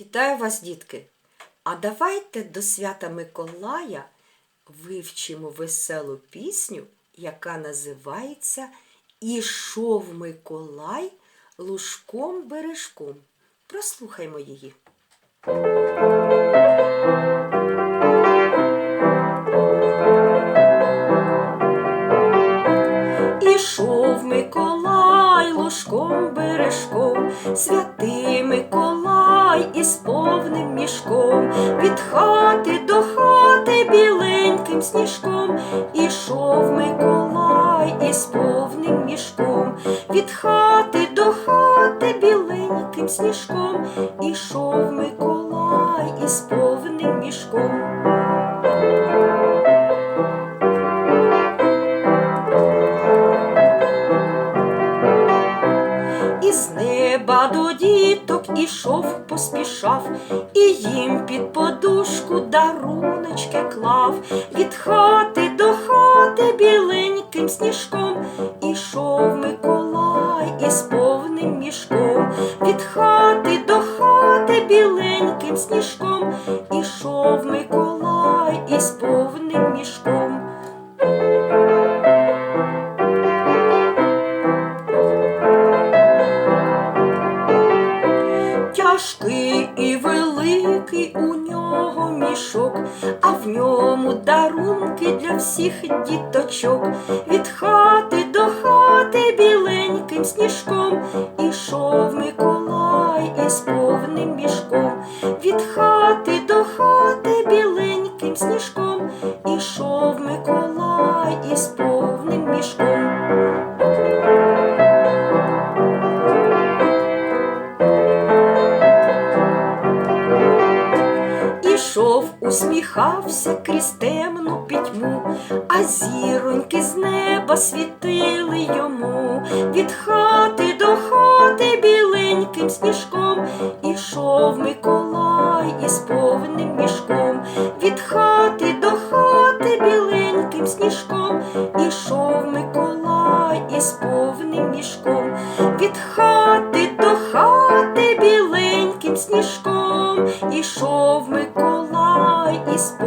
Вітаю вас, дітки! А давайте до свята Миколая вивчимо веселу пісню, яка називається Ішов Миколай лужком бережком. Прослухаймо її. Ішов Миколай ложком бережком, святий Миколай із повним мішком, від хати до хати біленьким сніжком, ішов Миколай із повним мішком, від хати до хати біленьким сніжком, ішов Миколай із повним мішком. Неба до діток ішов, поспішав, і їм під подушку даруночки клав, від хати до хати біленьким сніжком, ішов Миколай із повним мішком, від хати до хати біленьким сніжком, ішов Миколай із повним Тяжкий і великий у нього мішок, а в ньому дарунки для всіх діточок. Від хати до хати біленьким сніжком ішов Миколай із повним мішком. Від хати до хати біленьким сніжком ішов Миколай із повним мішком. Ішов, усміхався крізь темну пітьму, а зіроньки з неба світили йому. Від хати до хати біленьким сніжком ішов Миколай із повним мішком. Від хати до хати біленьким сніжком ішов Миколай із повним мішком. Від хати до хати біленьким сніжком ішов Миколай із